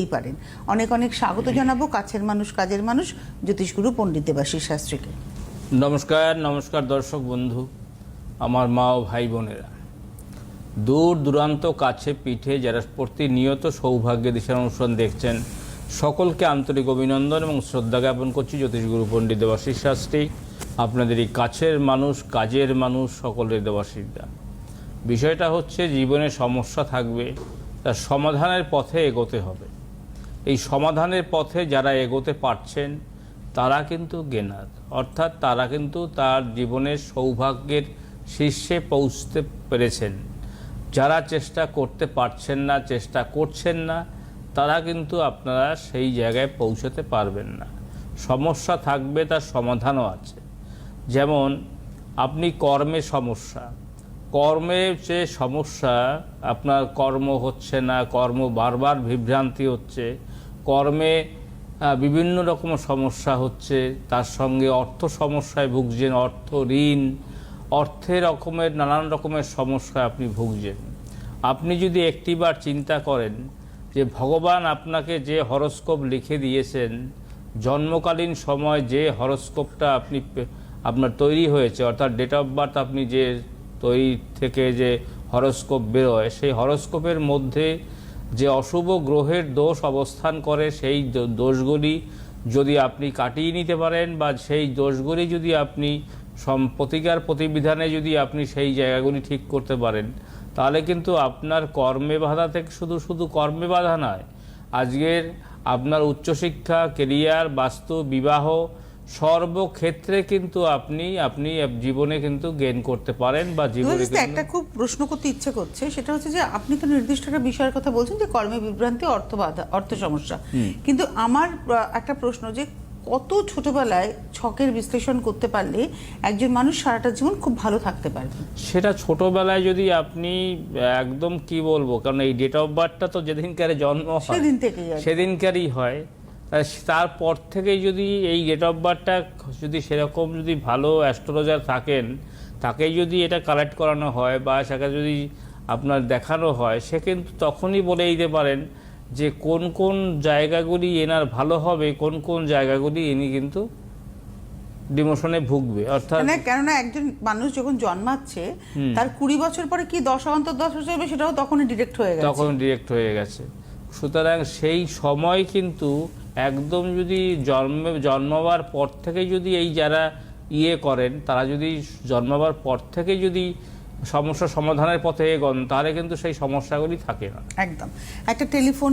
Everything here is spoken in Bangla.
এই পারেন। অনেক অনেক স্বাগত জানাব কাছের মানুষ, কাজের মানুষ জ্যোতিষগুরু পণ্ডিত দেবাশিস শাস্ত্রীকে। নমস্কার নমস্কার দর্শক বন্ধু, আমার মা ও ভাই বোনেরা। দূর দূরান্ত কাছে পিঠে যারা প্রতিনিয়ত সৌভাগ্যের দিশার অনুষ্ঠান দেখছেন, সকলকে আন্তরিক অভিনন্দন এবং শ্রদ্ধা জ্ঞাপন করছি জ্যোতিষগুরু পণ্ডিত দেবাশিস শাস্ত্রী আপনাদের এই কাছের মানুষ, কাজের মানুষ, সকলের দেবাশিসদা। বিষয়টা হচ্ছে, জীবনে সমস্যা থাকবে, তার সমাধানের পথে এগোতে হবে। এই সমাধানের পথে যারা এগোতে পারছেন, তারা কিন্তু গেনার অর্থাৎ তারা কিন্তু তার জীবনের সৌভাগ্যের শীর্ষে পৌঁছতে পেরেছেন। যারা চেষ্টা করতে পারছেন না, চেষ্টা করছেন না, তারা কিন্তু আপনারা সেই জায়গায় পৌঁছতে পারবেন না। সমস্যা থাকবে, তার সমাধানও আছে। যেমন, আপনি কর্মে সমস্যা। কর্মে যে সমস্যা, আপনার কর্ম হচ্ছে না, কর্ম বারবার বিভ্রান্তি হচ্ছে কর্মে বিভিন্ন রকম সমস্যা হচ্ছে। তার সঙ্গে অর্থ সমস্যায় ভুগছেন, অর্থ ঋণ অর্থের রকমের, নানান রকমের সমস্যায় আপনি ভুগছেন। আপনি যদি একটিবার চিন্তা করেন যে, ভগবান আপনাকে যে হরস্কোপ লিখে দিয়েছেন, জন্মকালীন সময় যে হরস্কোপটা আপনি আপনার তৈরি হয়েছে, অর্থাৎ ডেট অফ বার্থ আপনি যে তৈরি থেকে যে হরস্কোপ বেরোয়, সেই হরস্কোপের মধ্যে যে অশুভ গ্রহের দোষ অবস্থান করে, সেই দোষগুলি যদি আপনি কাটিয়ে নিতে পারেন বা সেই দোষগুলি যদি আপনি প্রতিকার প্রতিবিধানে যদি আপনি সেই জায়গাগুলি ঠিক করতে পারেন, তাহলে কিন্তু আপনার কর্মে বাধা থেকে শুধু শুধু কর্মে বাধা নয়। আজকের আপনার উচ্চশিক্ষা কেরিয়ার বাস্তু, বিবাহ সর্বক্ষেত্রে কিন্তু আপনি আপনি জীবনে কিন্তু গেন করতে পারেন বা জীবনে একটা খুব প্রশ্ন করতে ইচ্ছে করছে সেটা হচ্ছে যে আপনি তো নির্দিষ্ট একটা বিষয়ের কথা বলছেন যে কর্মে বিভ্রান্তি অর্থ বাধা অর্থ সমস্যা। কিন্তু আমার একটা প্রশ্ন যে কত ছোটবেলায় ছকের বিশ্লেষণ করতে পারলে একজন মানুষ সারাটা জীবন খুব ভালো থাকতে পারবে? সেটা ছোটবেলায় যদি আপনি একদম কি বলব কারণ এই ডেট অফ বার্থটা তো যেদিনকারে জন্ম হয় সেদিনকারই হয়। তারপর থেকেই যদি এই ডেট অফ বার্থটা যদি সেরকম যদি ভালো অ্যাস্ট্রোলজার থাকেন তাকেই যদি এটা কালেক্ট করানো হয় বা সেটা যদি আপনার দেখানো হয় সে কিন্তু তখনই বলে দিতে পারেন যে কোন কোন জায়গাগুলি এনার ভালো হবে কোন কোন জায়গাগুলি ইনি কিন্তু ডিমোশনে ভুগবে। অর্থাৎ না কেননা একজন মানুষ যখন জন্মাচ্ছে তার কুড়ি বছর পরে কি দশ অন্তর দশ বছর হবে সেটাও তখনই ডিরেক্ট হয়ে গেছে। তখন ডিরেক্ট হয়ে গেছে। সুতরাং সেই সময় কিন্তু একদম যদি জন্মে, জন্মাবার পর থেকে যদি এই যারা ইয়ে করেন, তারা যদি জন্মাবার পর থেকে যদি সমস্যা সমাধানের পথে এগোন, তাহলে কিন্তু সেই সমস্যাগুলি থাকে না। একদম। একটা টেলিফোন